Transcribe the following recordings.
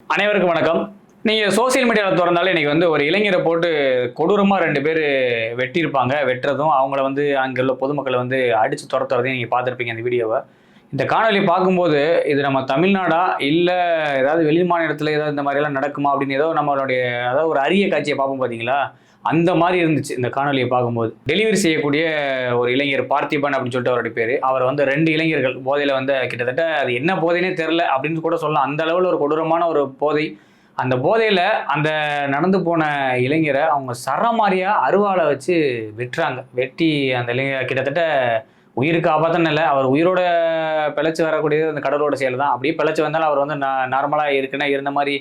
அனைவருக்கும் வணக்கம். நீங்கள் சோஷியல் மீடியாவில் திறந்தாலே இன்றைக்கி வந்து ஒரு இளைஞரை போட்டு கொடூரமாக ரெண்டு பேர் வெட்டியிருப்பாங்க வெட்டுறதும் அவங்கள வந்து அங்கே உள்ள பொதுமக்களை வந்து அடித்து துரத்துறதையும் நீங்கள் பார்த்துருப்பீங்க இந்த வீடியோவை இந்த காணொலி பார்க்கும்போது இது நம்ம தமிழ்நாடா இல்லை ஏதாவது வெளி மாநிலத்தில் ஏதாவது இந்த மாதிரிலாம் நடக்குமா அப்படின்னு ஏதோ நம்மளுடைய அதாவது ஒரு அரிய காட்சியை பார்ப்போம் பார்த்தீங்களா அந்த மாதிரி இருந்துச்சு இந்த காணொலியை பார்க்கும்போது. டெலிவரி செய்யக்கூடிய ஒரு இளைஞர் பார்த்திபன் அப்படின்னு சொல்லிட்டு அவருடைய பேர். அவர் வந்து ரெண்டு இளைஞர்கள். போதையில் வந்து கிட்டத்தட்ட அது என்ன போதைனே தெரில அப்படின்னு கூட சொல்லலாம். அந்த அளவில் ஒரு கொடூரமான ஒரு போதை. அந்த போதையில் அந்த நடந்து போன இளைஞரை அவங்க சரமாரியாக அருவாளை வச்சு வெட்டுறாங்க. வெட்டி அந்த இளைஞர் கிட்டத்தட்ட உயிருக்கு ஆபத்துன்னு இல்லை. அவர் உயிரோட பிழைச்சி வரக்கூடியது அந்த கடலோட செயல் தான் அப்படியே பிழைச்சி வந்தாலும் அவர் வந்து நார்மலாக இருக்குன்னா இருந்த மாதிரி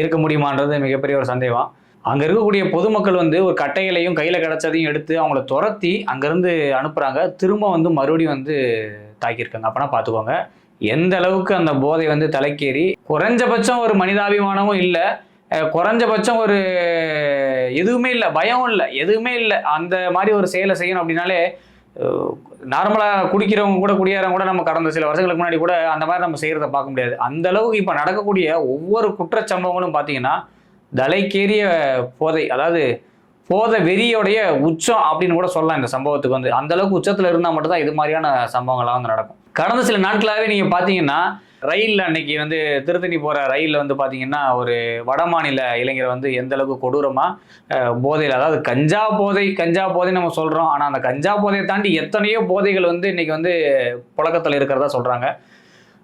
இருக்க முடியுமான்றது மிகப்பெரிய ஒரு சந்தேகம். அங்கே இருக்கக்கூடிய பொதுமக்கள் வந்து ஒரு கட்டைகளையும் கையில் கிடச்சதையும் எடுத்து அவங்கள துரத்தி அங்கேருந்து அனுப்புகிறாங்க திரும்ப வந்து மறுபடியும் வந்து தாக்கியிருக்காங்க. அப்போனா பார்த்துக்கோங்க எந்த அளவுக்கு அந்த போதை வந்து தலைக்கேறி குறைஞ்சபட்சம் ஒரு மனிதாபிமானமும் இல்லை. குறைஞ்சபட்சம் ஒரு எதுவுமே இல்லை. பயம் இல்லை. எதுவுமே இல்லை. அந்த மாதிரி ஒரு செயலை செய்யணும் அப்படின்னாலே நார்மலாக குடிக்கிறவங்க கூட குடியாரவங்க கூட நம்ம கடந்த சில வருஷங்களுக்கு முன்னாடி கூட அந்த மாதிரி நம்ம செய்கிறத பார்க்க முடியாது. அந்த அளவுக்கு இப்போ நடக்கக்கூடிய ஒவ்வொரு குற்றச்சம்பவங்களும் பார்த்தீங்கன்னா தலைக்கேறிய போதை அதாவது போதை வெறியோடைய உச்சம் அப்படின்னு கூட சொல்லலாம் இந்த சம்பவத்துக்கு வந்து. அந்த அளவுக்கு உச்சத்தில் இருந்தால் மட்டும்தான் இது மாதிரியான சம்பவங்கள்லாம் வந்து நடக்கும். கடந்த சில நாட்களாகவே நீங்கள் பார்த்தீங்கன்னா ரயிலில் அன்னைக்கு வந்து திருத்தணி போகிற ரயிலில் வந்து பார்த்தீங்கன்னா ஒரு வடமாநில இளைஞர் வந்து எந்த அளவுக்கு கொடூரமாக போதையில் அதாவது கஞ்சா போதை கஞ்சா போதை நம்ம சொல்கிறோம் ஆனால் அந்த கஞ்சா போதையை தாண்டி எத்தனையோ போதைகள் வந்து இன்னைக்கு வந்து புழக்கத்தில் இருக்கிறதா சொல்கிறாங்க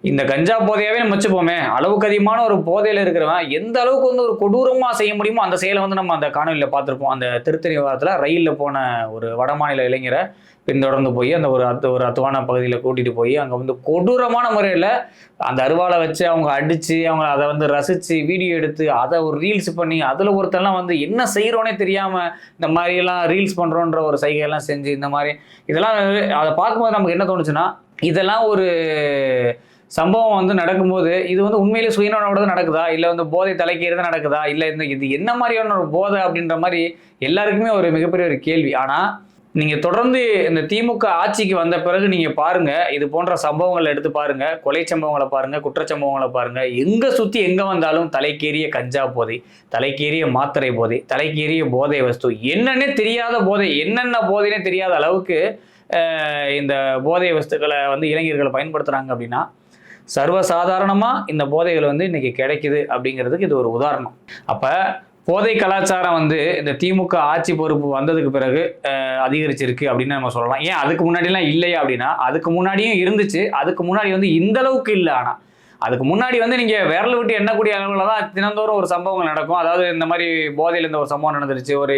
இந்த கஞ்சா போதையாவே நம்ம வச்சுப்போமே. அளவுக்கு அதிகமான ஒரு போதையில் இருக்கிறவன் எந்த அளவுக்கு வந்து ஒரு கொடூரமாக செய்ய முடியுமோ அந்த செயலை வந்து நம்ம அந்த காணொலியில் பார்த்துருப்போம். அந்த திருத்தணி வாரத்தில் ரயிலில் போன ஒரு வடமாநில இளைஞரை பின்தொடர்ந்து போய் அந்த ஒரு அத்து ஒரு அத்துவான பகுதியில் கூட்டிகிட்டு போய் அங்கே வந்து கொடூரமான முறையில் அந்த அருவாளை வச்சு அவங்க அடித்து அவங்க அதை வந்து ரசித்து வீடியோ எடுத்து அதை ஒரு ரீல்ஸ் பண்ணி அதில் ஒருத்தெல்லாம் வந்து என்ன செய்கிறோன்னே தெரியாமல் இந்த மாதிரியெல்லாம் ரீல்ஸ் பண்ணுறோன்ற ஒரு சைகையெல்லாம் செஞ்சு இந்த மாதிரி இதெல்லாம் அதை பார்க்கும்போது நமக்கு என்ன தோணுச்சுன்னா இதெல்லாம் ஒரு சம்பவம் வந்து நடக்கும்போது இது வந்து உண்மையிலே சுயநலோட தான் நடக்குதா? இல்லை வந்து போதை தலைக்கேறி தான் நடக்குதா? இல்லை இந்த இது என்ன மாதிரியான ஒரு போதை அப்படின்ற மாதிரி எல்லாருக்குமே ஒரு மிகப்பெரிய ஒரு கேள்வி. ஆனால் நீங்கள் தொடர்ந்து இந்த திமுக ஆட்சிக்கு வந்த பிறகு நீங்கள் பாருங்கள் இது போன்ற சம்பவங்களை எடுத்து பாருங்கள் கொலை சம்பவங்களை பாருங்கள் குற்றச்சம்பவங்களை பாருங்கள் எங்கே சுற்றி எங்கே வந்தாலும் தலைக்கேறிய கஞ்சா போதை தலைக்கேறிய மாத்திரை போதை தலைக்கேறிய போதை வஸ்து என்னன்னே தெரியாத போதை என்னென்ன போதைன்னே தெரியாத அளவுக்கு இந்த போதை வஸ்துக்களை வந்து இளைஞர்கள் பயன்படுத்துகிறாங்க அப்படின்னா சர்வசாதாரணமாக இந்த போதைகள் வந்து இன்னைக்கு கிடைக்குது அப்படிங்கிறதுக்கு இது ஒரு உதாரணம். அப்போ போதை கலாச்சாரம் வந்து இந்த திமுக ஆட்சி பொறுப்பு வந்ததுக்கு பிறகு அதிகரிச்சிருக்கு அப்படின்னு நம்ம சொல்லலாம். ஏன் அதுக்கு முன்னாடிலாம் இல்லையா அப்படின்னா அதுக்கு முன்னாடியும் இருந்துச்சு அதுக்கு முன்னாடி வந்து இந்த அளவுக்கு இல்லை ஆனால் அதுக்கு முன்னாடி வந்து நீங்கள் விரல் விட்டு எண்ணக்கூடிய அளவில் தான் தினந்தோறும் ஒரு சம்பவங்கள் நடக்கும். அதாவது இந்த மாதிரி போதையில் இந்த ஒரு சம்பவம் நடந்துருச்சு ஒரு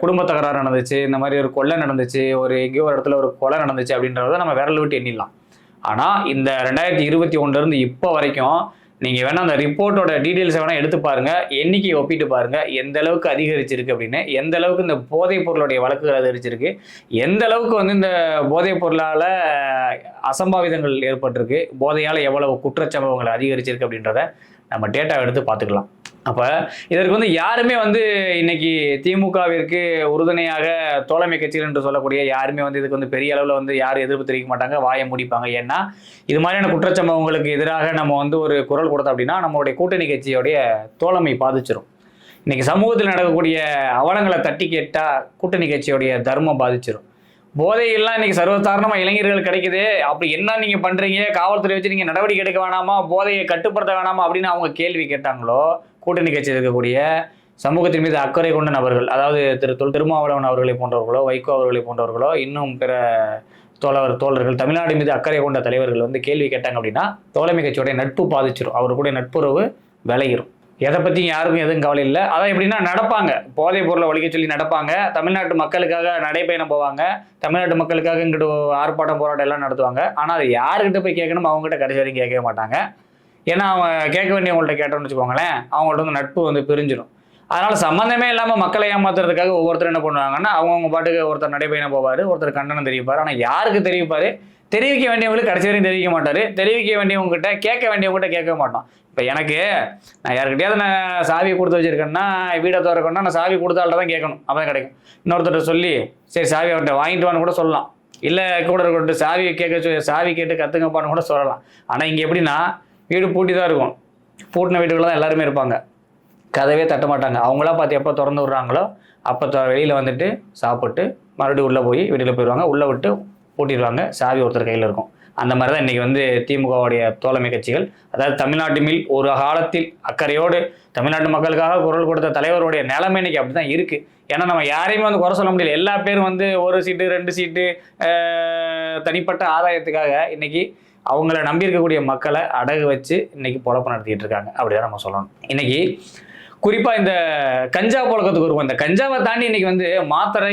குடும்ப தகராறு நடந்துச்சு இந்த மாதிரி ஒரு கொள்ளை நடந்துச்சு ஒரு எங்கேயோ ஒரு இடத்துல ஒரு கொலை நடந்துச்சு அப்படின்றத நம்ம விரல் விட்டு எண்ணிடலாம். ஆனால் இந்த ரெண்டாயிரத்தி இருபத்தி ஒன்றுலேருந்து இப்போ வரைக்கும் நீங்கள் வேணால் அந்த ரிப்போர்ட்டோட டீட்டெயில்ஸை வேணால் எடுத்து பாருங்கள் எண்ணிக்கையை ஒப்பிட்டு பாருங்கள் எந்த அளவுக்கு அதிகரிச்சிருக்கு அப்படின்னு எந்த அளவுக்கு இந்த போதைப் பொருளுடைய வழக்குகள் அதிகரிச்சிருக்கு எந்த அளவுக்கு வந்து இந்த போதைப் பொருளால் அசம்பாவிதங்கள் ஏற்பட்டிருக்கு போதையால் எவ்வளவு குற்றச்சம்பவங்கள் அதிகரிச்சிருக்கு அப்படின்றத நம்ம டேட்டா எடுத்து பார்த்துக்கலாம். அப்போ இதற்கு வந்து யாருமே வந்து இன்னைக்கு திமுகவிற்கு உறுதுணையாக தோழமை கட்சிகள் என்று சொல்லக்கூடிய யாருமே வந்து இதுக்கு வந்து பெரிய அளவில் வந்து யாரும் எதிர்ப்பு தெரிவிக்க மாட்டாங்க வாயை முடிப்பாங்க. ஏன்னா இது மாதிரியான குற்றச்சம்பவங்களுக்கு எதிராக நம்ம வந்து ஒரு குரல் கொடுத்தோம் அப்படின்னா நம்மளுடைய கூட்டணி கட்சியோடைய தோழமை பாதிச்சிடும் இன்னைக்கு சமூகத்தில் நடக்கக்கூடிய அவலங்களை தட்டி கேட்டால் கூட்டணி கட்சியோடைய தர்மம் பாதிச்சிடும் போதையெல்லாம் இன்னைக்கு சர்வசாதாரணமாக இளைஞர்கள் கிடைக்குது. அப்படி என்ன நீங்கள் பண்ணுறீங்க காவல்துறை வச்சு நீங்கள் நடவடிக்கை எடுக்க வேணாமா? போதையை கட்டுப்படுத்த வேணாமா? அப்படின்னு அவங்க கேள்வி கேட்டாங்களோ? கூட்டணி கட்சியில் இருக்கக்கூடிய சமூகத்தின் மீது அக்கறை கொண்ட நபர்கள் அதாவது திரு தொல் திருமாவளவன் அவர்களை போன்றவர்களோ வைகோ அவர்களை போன்றவர்களோ இன்னும் பிற தோழர் தோழர்கள் தமிழ்நாடு மீது அக்கறை கொண்ட தலைவர்கள் வந்து கேள்வி கேட்டாங்க அப்படின்னா தோழமை கட்சியோடைய நட்பு பாதிச்சிரும். கூட நட்புறவு விளையிடும் எதை பற்றியும் யாருக்கும் எதுவும் கவலை இல்லை. அதான் எப்படின்னா நடப்பாங்க. போதைப் பொருளை ஒழிக்க சொல்லி நடப்பாங்க. தமிழ்நாட்டு மக்களுக்காக நடைபயணம் போவாங்க. தமிழ்நாட்டு மக்களுக்காக இங்கிட்டு ஆர்ப்பாட்டம் போராட்டம் எல்லாம் நடத்துவாங்க. ஆனால் அது யாருக்கிட்ட போய் கேட்கணும் அவங்ககிட்ட கடைசி வரைக்கும் கேட்கவே மாட்டாங்க. ஏன்னா அவங்க கேட்க வேண்டியவங்கள்ட்ட கேட்டோம்னு வச்சுக்கோங்களேன் அவங்கள்ட்ட வந்து நட்பு வந்து பிரிஞ்சிடும் அதனால் சம்மந்தமே இல்லாமல் மக்களை ஏமாத்துறதுக்காக ஒவ்வொருத்தரும் என்ன பண்ணுவாங்கன்னா அவங்கவுங்க பாட்டுக்கு ஒருத்தர் நடைபயணம் போவார் ஒருத்தர் கண்டனம் தெரிவிப்பார். ஆனால் யாருக்கு தெரிவிப்பார்? தெரிவிக்க வேண்டியவங்களுக்கு கடைசி வரையும் தெரிவிக்க மாட்டார். தெரிவிக்க வேண்டியவங்ககிட்ட கேட்க வேண்டியவங்ககிட்ட கேட்க மாட்டோம். இப்போ எனக்கு நான் யாருக்கிட்டையாவது நான் சாவி கொடுத்து வச்சிருக்கேன்னா வீடை திறக்கணும்னா நான் சாவி கொடுத்தால்கிட்ட தான் கேட்கணும். அப்போ தான் கிடைக்கும். இன்னொருத்தர்கிட்ட சொல்லி சரி சாவி அவர்கிட்ட வாங்கிட்டு வான்னு கூட சொல்லலாம். இல்லை கூட இருக்கட்டும் சாவி கேட்க சொல்லி சாவி கேட்டு கற்றுங்கப்பான்னு கூட சொல்லலாம். ஆனால் இங்கே எப்படின்னா வீடு பூட்டி தான் இருக்கும். பூட்டின வீட்டுக்குள்ள தான் எல்லாருமே இருப்பாங்க. கதவே தட்ட மாட்டாங்க. அவங்களா பார்த்து எப்போ திறந்து விட்றாங்களோ அப்போ வெளியில் வந்துட்டு சாப்பிட்டு மறுபடியும் உள்ளே போய் வீட்டில் போயிடுவாங்க. உள்ளே விட்டு பூட்டிடுவாங்க சாவி ஒருத்தர் கையில் இருக்கும். அந்த மாதிரி தான் இன்றைக்கி வந்து திமுகவுடைய தோழமை கட்சிகள். அதாவது தமிழ்நாட்டு மேல் ஒரு காலத்தில் அக்கறையோடு தமிழ்நாட்டு மக்களுக்காக குரல் கொடுத்த தலைவருடைய நிலைமை இன்னைக்கு அப்படி தான் இருக்குது ஏன்னா நம்ம யாரையுமே வந்து குறை சொல்ல முடியல. எல்லா பேரும் வந்து ஒரு சீட்டு ரெண்டு சீட்டு தனிப்பட்ட ஆதாயத்துக்காக இன்னைக்கு அவங்கள நம்பி இருக்கக்கூடிய மக்களை அடகு வச்சு இன்றைக்கி பொழப்பு நடத்திக்கிட்டு இருக்காங்க. அப்படிதான் நம்ம சொல்லணும். இன்னைக்கு குறிப்பா இந்த கஞ்சா புழக்கத்துக்கு வருவோம். இந்த கஞ்சாவை தாண்டி இன்னைக்கு வந்து மாத்திரை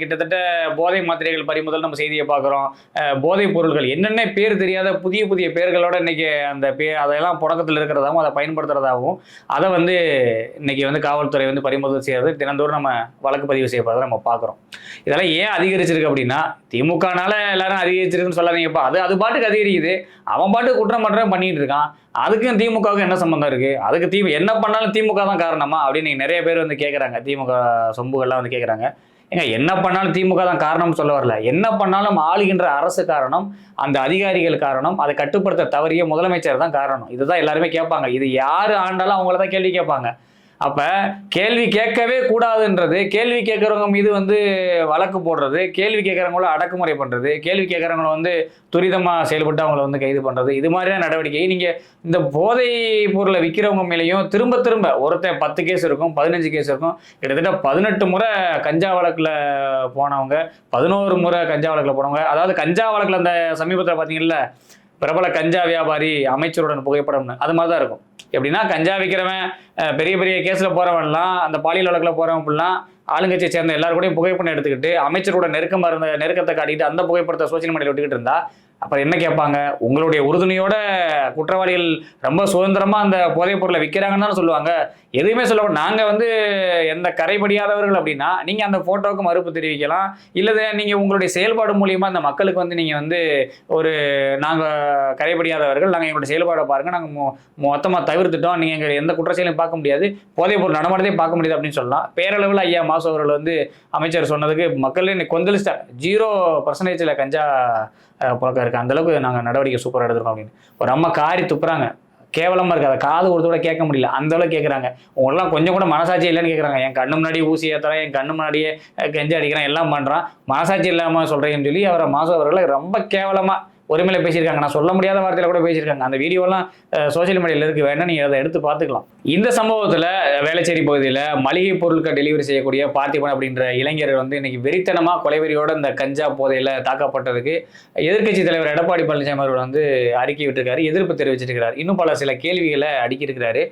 கிட்டத்தட்ட போதை மாத்திரைகள் பறிமுதல் நம்ம செய்தியை பார்க்குறோம். போதைப் பொருட்கள் என்னென்ன பேர் தெரியாத புதிய புதிய பேர்களோட இன்னைக்கு அந்த பே அதெல்லாம் புழக்கத்தில் இருக்கிறதாகவும் அதை பயன்படுத்துறதாகவும் அதை வந்து இன்னைக்கு வந்து காவல்துறை வந்து பறிமுதல் செய்யறது தினந்தோறும் நம்ம வழக்கு பதிவு செய்யப்படுறதை நம்ம பார்க்குறோம். இதெல்லாம் ஏன் அதிகரிச்சிருக்கு அப்படின்னா திமுகனால எல்லாரும் அதிகரிச்சிருக்குன்னு சொல்லாதீங்கப்பா. அது அது பாட்டுக்கு அதிகரிக்குது. அவன் பாட்டுக்கு குற்றம் பண்ணுறேன் பண்ணிட்டு இருக்கான். அதுக்கும் திமுகவுக்கு என்ன சம்பந்தம் இருக்கு? அதுக்கு தி என்ன பண்ணாலும் திமுக தான் காரணமா அப்படின்னு நிறைய பேர் வந்து கேட்குறாங்க திமுக சொம்புகள்லாம் வந்து கேட்குறாங்க ஏங்க என்ன பண்ணாலும் திமுக தான் காரணம் சொல்ல வரல. என்ன பண்ணாலும் ஆளுகின்ற அரசு காரணம் அந்த அதிகாரிகள் காரணம் அதை கட்டுப்படுத்த தவறிய முதலமைச்சர் தான் காரணம். இதுதான் எல்லாருமே கேட்பாங்க. இது யார் ஆண்டாலும் அவங்கள தான் கேள்வி கேட்பாங்க. அப்போ கேள்வி கேட்கவே கூடாதுன்றது கேள்வி கேட்குறவங்க மீது வந்து வழக்கு போடுறது கேள்வி கேட்குறவங்கள அடக்குமுறை பண்ணுறது கேள்வி கேட்குறவங்கள வந்து துரிதமாக செயல்பட்டு அவங்கள வந்து கைது பண்ணுறது இது மாதிரியான நடவடிக்கை நீங்கள் இந்த போதை பொருளை விற்கிறவங்க மேலேயும் திரும்ப திரும்ப ஒருத்தன் பத்து கேஸ் இருக்கும் பதினஞ்சு கேஸ் இருக்கும் கிட்டத்தட்ட பதினெட்டு முறை கஞ்சா வழக்கில் போனவங்க பதினோரு முறை கஞ்சா வழக்கில் போனவங்க அதாவது கஞ்சா வழக்கில் அந்த சமீபத்தில் பார்த்தீங்கல்ல பிரபல கஞ்சா வியாபாரி அமைச்சருடன் புகைப்படம்னு அது மாதிரி தான் இருக்கும். எப்படின்னா கஞ்சா விற்கிறவன் பெரிய பெரிய கேஸில் போகிறவன்லாம் அந்த பாலியல் வழக்கில் போகிறவன் ஃபுல்லாம் ஆளுங்கட்சியை சேர்ந்த எல்லாரும் கூடயும் புகைப்படம் எடுத்துக்கிட்டு அமைச்சரோட நெருக்கமாக இருந்த நெருக்கத்தை காட்டிட்டு அந்த புகைப்படத்தை சோசியல் மீடியாவில் விட்டுக்கிட்டு இருந்தா அப்புறம் என்ன கேட்பாங்க? உங்களுடைய உறுதுணையோட குற்றவாளிகள் ரொம்ப சுதந்திரமாக அந்த போதைப் பொருளை விற்கிறாங்கன்னு தானே சொல்லுவாங்க. எதுவுமே சொல்ல நாங்கள் வந்து எந்த கரைபடியாதவர்கள் அப்படின்னா நீங்கள் அந்த ஃபோட்டோவுக்கு மறுப்பு தெரிவிக்கலாம். இல்லை நீங்கள் உங்களுடைய செயல்பாடு மூலியமாக அந்த மக்களுக்கு வந்து நீங்கள் வந்து ஒரு நாங்கள் கரைபடியாதவர்கள் நாங்கள் எங்களுடைய செயல்பாடை பாருங்கள் நாங்கள் மொத்தமாக தவிர்த்துட்டோம். நீங்கள் எங்கள் எந்த குற்றச்செயலையும் பார்க்க முடியாது. போதைப் பொருள் நடமாட்டதே பார்க்க முடியாது அப்படின்னு சொல்லலாம். பேரளவில் ஐயா மாசு அவர்கள் வந்து அமைச்சர் சொன்னதுக்கு மக்களே இன்னைக்கு கொந்தளிச்சிட்டா. ஜீரோ பர்சன்டேஜில் கஞ்சா புழக்கம் இருக்குது அந்தளவுக்கு நாங்கள் நடவடிக்கை சூப்பராக எடுத்துருக்கோம் அப்படின்னு. ஒரு அம்மா காரி துப்புறாங்க. கேவலமாக இருக்குது அதை காது கொடுத்து கேட்க முடியல. அந்த அளவுக்கு கேட்குறாங்க உங்களெலாம் கொஞ்சம் கூட மனசாட்சி இல்லைன்னு கேட்குறாங்க என் கண்ணு முன்னாடி ஊசி ஏற்றுறேன் என் கண்ணு முன்னாடியே கெஞ்சி அடிக்கிறேன். எல்லாம் பண்ணுறான் மனசாட்சி இல்லாமல் சொல்கிறேன்னு சொல்லி அவரை மாசு அவர்களை ரொம்ப கேவலமாக ஒருமையில பேசியிருக்காங்க. நான் சொல்ல முடியாத வார்த்தையில கூட பேசியிருக்காங்க. அந்த வீடியோலாம் சோஷியல் மீடியாவில் இருக்கு. வேணா நீங்கள் அதை எடுத்து பார்த்துக்கலாம். இந்த சம்பவத்தில் வேளச்சேரி பகுதியில் மளிகை பொருட்கள் டெலிவரி செய்யக்கூடிய பார்த்திபன் அப்படின்ற இளைஞர் வந்து இன்னைக்கு வெறித்தனமாக கொலைவெறியோட இந்த கஞ்சா போதையில் தாக்கப்பட்டதுக்கு எதிர்க்கட்சி தலைவர் எடப்பாடி பழனிசாமி அவர்கள் வந்து அறிக்கை விட்டுருக்காரு எதிர்ப்பு தெரிவிச்சிருக்கிறார். இன்னும் பல சில கேள்விகளை அடுக்கியிருக்கிறாரு.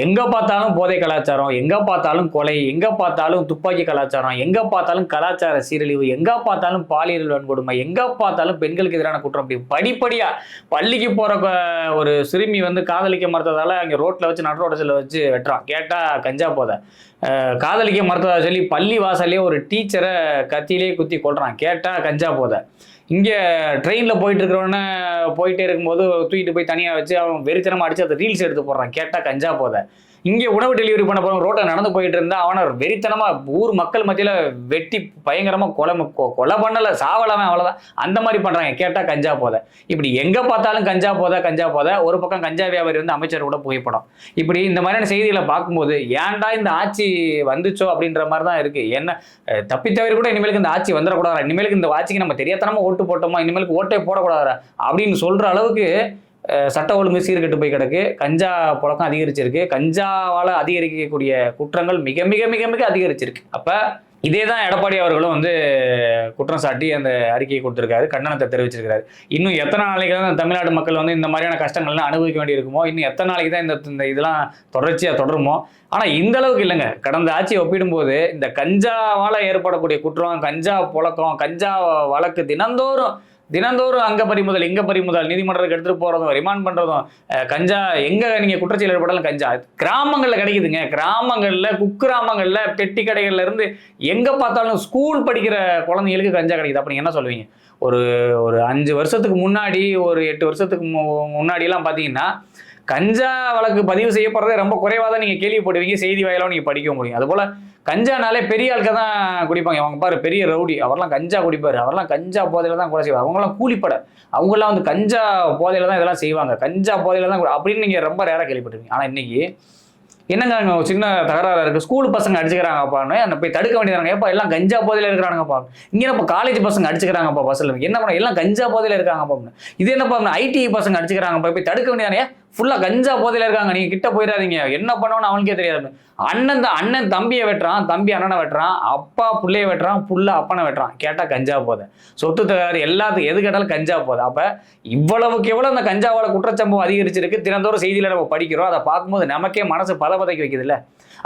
எங்க பார்த்தாலும் போதை கலாச்சாரம் எங்க பார்த்தாலும் கொலை எங்க பார்த்தாலும் துப்பாக்கி கலாச்சாரம் எங்க பார்த்தாலும் கலாச்சார சீரழிவு எங்க பார்த்தாலும் பாலியல் வன்கொடுமை எங்க பார்த்தாலும் பெண்களுக்கு எதிரான குற்றம் அப்படி படிப்படியா பள்ளிக்கு போற ஒரு சிறுமி வந்து காதலிக்க மறுத்ததால அங்க ரோட்ல வச்சு நடுரோட்டத்தில் வச்சு வெட்டுறான். கேட்டா கஞ்சா போதை. காதலிக்க மறுத்ததா சொல்லி பள்ளி வாசல்லே ஒரு டீச்சரை கத்தியிலே குத்தி கொள்றான் கேட்டா கஞ்சா போதை. இங்கே ட்ரெயினில் போயிட்டு இருக்கிறவன போயிட்டே இருக்கும்போது தூக்கிட்டு போய் தனியாக வச்சு அவன் வெறித்தனமாக அடிச்சு அதை ரீல்ஸ் எடுத்து போடுறான். கேட்டால் கஞ்சா போதை. இங்கே உணவு டெலிவரி பண்ண போகிறவங்க ரோட்டை நடந்து போயிட்டு இருந்தா அவனை வெறித்தனமாக ஊர் மக்கள் மத்தியில் வெட்டி பயங்கரமாக கொலை கொ- கொலை பண்ணலை சாவலாமே அவ்வளோதான் அந்த மாதிரி பண்ணுறாங்க கேட்டால் கஞ்சா போதை. இப்படி எங்கே பார்த்தாலும் கஞ்சா போதை கஞ்சா போதை. ஒரு பக்கம் கஞ்சா வியாபாரி வந்து அமைச்சர் கூட புகைப்படம். இப்படி இந்த மாதிரியான செய்திகளை பார்க்கும்போது ஏன்டா இந்த ஆட்சி வந்துச்சோ அப்படின்ற மாதிரி தான் இருக்குது என்ன தப்பித்தவரி கூட இனிமேலுக்கு இந்த ஆட்சி வந்துடக்கூடாதா இனிமேலுக்கு இந்த ஆட்சிக்கு நம்ம தெரியாதனமாக ஓட்டு போட்டோமா? இனிமேலுக்கு ஓட்டே போடக்கூடாதா அப்படின்னு சொல்கிற அளவுக்கு சட்ட ஒழுங்கு சீர்கெட்டு போய் கிடக்கு. கஞ்சா புழக்கம் அதிகரிச்சிருக்கு. கஞ்சாவால் அதிகரிக்கக்கூடிய குற்றங்கள் மிக மிக மிக மிக அதிகரிச்சிருக்கு. அப்போ இதே தான் எடப்பாடி அவர்களும் வந்து குற்றம் சாட்டி அந்த அறிக்கையை கொடுத்துருக்காரு. கண்டனத்தை தெரிவிச்சிருக்காரு இன்னும் எத்தனை நாளைக்கு தான் தமிழ்நாடு மக்கள் வந்து இந்த மாதிரியான கஷ்டங்கள்லாம் அனுபவிக்க வேண்டியிருக்குமோ? இன்னும் எத்தனை நாளைக்கு தான் இந்த இதெல்லாம் தொடர்ச்சியாக தொடருமோ? ஆனால் இந்த அளவுக்கு இல்லைங்க. கடந்த ஆட்சியை ஒப்பிடும்போது இந்த கஞ்சாவால் ஏற்படக்கூடிய குற்றம் கஞ்சா புழக்கம் கஞ்சா வழக்கு தினந்தோறும் தினந்தோறும் அங்கே பறிமுதல் இங்கே பறிமுதல் நீதிமன்றத்துக்கு எடுத்துகிட்டு போகிறதும் ரிமாண்ட் பண்ணுறதும் கஞ்சா எங்கே நீங்கள் குற்றச்செயல் ஏற்பட்டாலும் கஞ்சா. கிராமங்களில் கிடைக்குதுங்க. கிராமங்களில் குக்கிராமங்களில் பெட்டி கடைகள்லேருந்து இருந்து பார்த்தாலும் ஸ்கூல் படிக்கிற குழந்தைங்களுக்கு கஞ்சா கிடைக்குது. அப்போ என்ன சொல்லுவீங்க? ஒரு ஒரு அஞ்சு வருஷத்துக்கு முன்னாடி ஒரு எட்டு வருஷத்துக்கு மு- பார்த்தீங்கன்னா கஞ்சா வழக்கு பதிவு செய்யப்படுறதே ரொம்ப குறைவாக தான் நீங்கள் கேள்விப்படுவீங்க. செய்தி வாயிலாக நீங்கள் படிக்க முடியும். அதுபோல் கஞ்சானாலே பெரிய ஆளுக்க தான் குடிப்பாங்க. அவங்க பாரு பெரிய ரவுடி. அவர்லாம் கஞ்சா குடிப்பார். அவர்லாம் கஞ்சா போதையில் தான் கூட செய்வாங்க அவங்களாம் கூலிப்பட. அவங்களாம் வந்து கஞ்சா போதையில் தான் இதெல்லாம் செய்வாங்க. கஞ்சா போதையில் தான் அப்படின்னு நீங்கள் ரொம்ப ரேராக கேள்விப்பட்டிருக்கீங்க ஆனால் இன்றைக்கி என்னங்க சின்ன தகராறு இருக்குது ஸ்கூல் பசங்க அடிச்சுக்கிறாங்கப்பான்னு அந்த போய் தடுக்க வேண்டியதாங்க ஏப்பா எல்லாம் கஞ்சா போதையில் இருக்கிறாங்கப்பா இங்கே நம்ம காலேஜ் பசங்க அடிச்சுக்கிறாங்கப்பா பஸ்ஸில் என்ன பண்ண எல்லாம் கஞ்சா போதையில் இருக்காங்கப்பா இது என்னப்பா ஐடி பசங்க அடிச்சுக்கிறாங்கப்பா. போய் தடுக்க வேண்டியதானே ஃபுல்லாக கஞ்சா போதையில் இருக்காங்க. நீங்கள் கிட்ட போயிடாதீங்க என்ன பண்ணுவோன்னு அவனுக்கே தெரியாது. அண்ணன் தான் அண்ணன் தம்பியை வெட்டுறான் தம்பி அண்ணனை வெட்டுறான் அப்பா பிள்ளைய வெட்டுறான் புள்ள அப்பனை வெட்டுறான். கேட்டால் கஞ்சா போதை. சொத்து தகராறு எல்லாத்துக்கும் எது கேட்டாலும் கஞ்சா போதை. அப்போ இவ்வளவுக்கு எவ்வளோ அந்த கஞ்சாவோட குற்றச்சம்பவம் அதிகரிச்சிருக்கு? தினந்தோறும் செய்தியில் நம்ம படிக்கிறோம். அதை பார்க்கும்போது நமக்கே மனசு பதபதைக்க வைக்குதுல்ல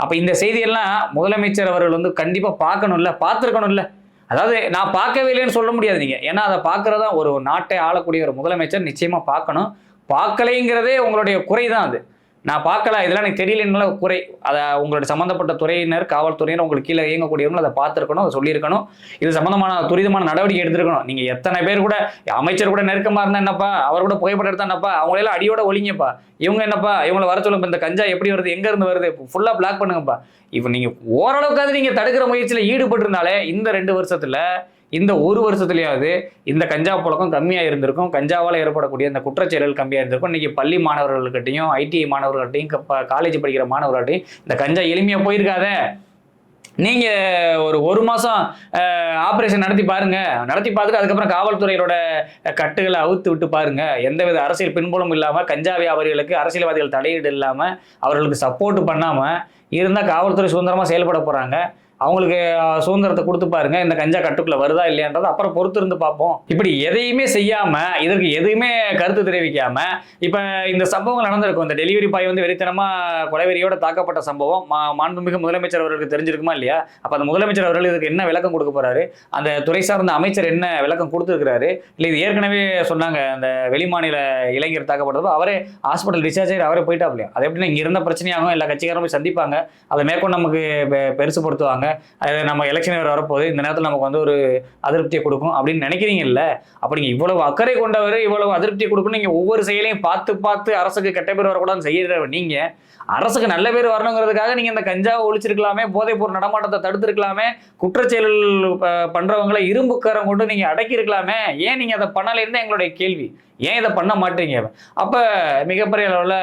அப்போ இந்த செய்தியெல்லாம் முதலமைச்சர் அவர்கள் வந்து கண்டிப்பாக பார்க்கணும்ல பார்த்துருக்கணும்ல? அதாவது நான் பார்க்கவே இல்லைன்னு சொல்ல முடியாது நீங்கள் ஏன்னா அதை பார்க்குறதா ஒரு நாட்டை ஆளக்கூடிய ஒரு முதலமைச்சர் நிச்சயமாக பார்க்கணும். பார்க்கலைங்கிறதே உங்களுடைய குறை தான் அது. நான் பார்க்கல இதெல்லாம் எனக்கு தெரியலனால குறை. அதை உங்களுடைய சம்மந்தப்பட்ட துறையினர் காவல்துறையினர் உங்களுக்கு கீழே இயங்கக்கூடியவங்க அதை பார்த்துருக்கணும் அதை சொல்லியிருக்கணும். இது சம்மந்தமான துரிதமான நடவடிக்கை எடுத்திருக்கணும். நீங்கள் எத்தனை பேர் கூட அமைச்சர் கூட நெருக்கமாக இருந்தால் என்னப்பா? அவர் கூட புகைப்படம் எடுத்தா என்னப்பா? அவங்களெல்லாம் அடியோட ஒழிங்கப்பா. இவங்க என்னப்பா? இவங்களை வர சொல்லுங்க இந்த கஞ்சா எப்படி வருது எங்கேருந்து வருது ஃபுல்லாக பிளாக் பண்ணுங்கப்பா. இப்போ நீங்கள் ஓரளவுக்காவது நீங்கள் தடுக்கிற முயற்சியில் ஈடுபட்டிருந்தாலே இந்த ரெண்டு வருஷத்தில் இந்த ஒரு வருஷத்துலயாவது இந்த கஞ்சா புழக்கம் கம்மியாக இருந்திருக்கும் கஞ்சாவால் ஏற்படக்கூடிய இந்த குற்றச்செயல்கள் கம்மியாக இருந்திருக்கும் இன்றைக்கி பள்ளி மாணவர்கள்கிட்டையும் ஐடிஐ மாணவர்கள்ட்டையும் காலேஜ் படிக்கிற மாணவர்கள்ட்டையும் இந்த கஞ்சா எளிமையாக போயிருக்காத. நீங்க ஒரு ஒரு மாசம் ஆபரேஷன் நடத்தி பாருங்க. நடத்தி பார்த்துட்டு அதுக்கப்புறம் காவல்துறையோட கட்டுகளை அவுத்து விட்டு பாருங்க. எந்தவித அரசியல் பின்புலம் இல்லாமல் கஞ்சா வியாபாரிகளுக்கு அரசியல்வாதிகள் தலையீடு இல்லாமல் அவர்களுக்கு சப்போர்ட் பண்ணாமல் இருந்தால் காவல்துறை சுதந்திரமாக செயல்பட போகிறாங்க அவங்களுக்கு சுதந்திரத்தை கொடுத்து பாருங்க. இந்த கஞ்சா கட்டுக்குள்ள வருதா இல்லையன்றது அப்புறம் பொறுத்து இருந்து பார்ப்போம். இப்படி எதையுமே செய்யாம இதற்கு எதுவுமே கருத்து தெரிவிக்காம இப்ப இந்த சம்பவங்கள் நடந்திருக்கும். இந்த டெலிவரி பாய் வந்து வெறித்தனமா கொலைவெறியோட தாக்கப்பட்ட சம்பவம் மா- மாண்புமிகு முதலமைச்சர் அவர்களுக்கு தெரிஞ்சிருக்குமா இல்லையா? அப்ப அந்த முதலமைச்சர் அவர்கள் இதுக்கு என்ன விளக்கம் கொடுக்க போறாரு? அந்த துறை சார்ந்த அமைச்சர் என்ன விளக்கம் கொடுத்துருக்கிறாரு? இல்லை இது ஏற்கனவே சொன்னாங்க அந்த வெளிமாநில இளைஞர் தாக்கப்பட்டதோ அவரே ஹாஸ்பிட்டல் டிஸ்சார்ஜ் ஆகி அவரே போயிட்டாப்லையா? அது எப்படின்னா இங்க இருந்த பிரச்சனையாகும் எல்லா கட்சிக்காரும் போய் சந்திப்பாங்க. அதை மேற்கொண்டு நமக்கு பெருசுப்படுத்துவாங்க அது நம்ம எலெக்ஷன் வேறு வரப்போகுது. இந்த நேரத்தில் நமக்கு வந்து ஒரு அதிருப்தியை கொடுக்கும் அப்படின்னு நினைக்கிறீங்கல்ல? அப்போ நீங்கள் இவ்வளவு அக்கறை கொண்டவர் இவ்வளவு அதிருப்தியை கொடுக்கணும் நீங்கள் ஒவ்வொரு செயலையும் பார்த்து பார்த்து அரசுக்கு கெட்ட பேர் வரக்கூடாதுன்னு செய்கிற நீங்கள் அரசுக்கு நல்ல பேர் வரணுங்கிறதுக்காக நீங்கள் இந்த கஞ்சாவை ஒழிச்சிருக்கலாமே போதைப்பூர் நடமாட்டத்தை தடுத்துருக்கலாமே குற்றச்செயல் பண்ணுறவங்களை இரும்புக்காரம் கொண்டு நீங்கள் அடக்கியிருக்கலாமே ஏன் நீங்கள் அதை பண்ணலைன்னு எங்களுடைய கேள்வி. ஏன் இதை பண்ண மாட்டீங்க? அப்போ மிகப்பெரிய அளவில்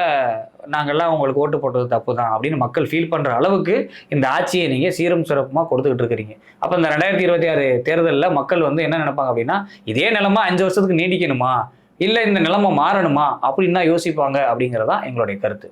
நாங்கள்லாம் உங்களுக்கு ஓட்டு போட்டது தப்பு தான் அப்படின்னு மக்கள் ஃபீல் பண்ணுற அளவுக்கு இந்த ஆட்சியை நீங்கள் சீரும் சிறப்புமாக கொடுத்துக்கிட்டு இருக்கிறீங்க. அப்போ இந்த ரெண்டாயிரத்தி இருபத்தி ஆறு தேர்தலில் மக்கள் வந்து என்ன நினைப்பாங்க அப்படின்னா இதே நிலமா அஞ்சு வருஷத்துக்கு நீடிக்கணுமா? இல்லை இந்த நிலைமை மாறணுமா? அப்படின்னு தான் யோசிப்பாங்க அப்படிங்கிறது தான் எங்களுடைய கருத்து.